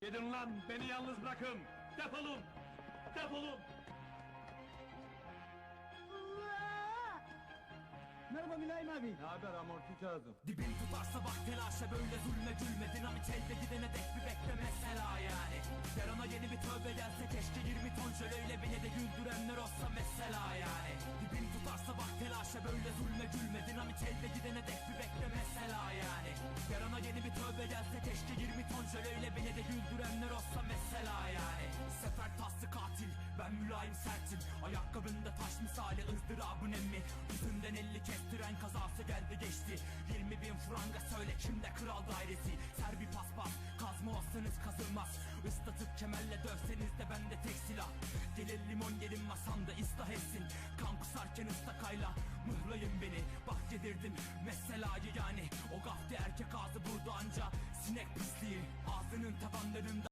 Gidin lan beni yalnız bırakın. Defolun. Defolun. Merhaba Mülayim abi. Ne haber amorti Kazım? Dibin tutarsa bak telaşa böyle zulme gülme Dinamit elde gidene dek bir bekle mesela yani Yarına yeni bir tövbe gelse keşke 20 ton şöleyle beni de güldürenler olsa mesela yani Dibin tutarsa bak telaşa böyle zulme gülme Dinamit elde mülayim sertim Ayakkabında taş misali ızdırabın emmi Yüzünden elli kestiren kazası geldi geçti. 20 bin franga söyle kimde kral dairesi? Ser bir paspas kazma olsanız kazılmaz. Islatıp kemerle dövseniz de bende tek silah. Gelir limon gelin masamda ıslah etsin. Kan kusarken ıstakayla mıhlayın beni. Bak yedirdim meselayı yani. O gafti erkek ağzı burada anca Sinek pisliği. Ağzının tabanlarında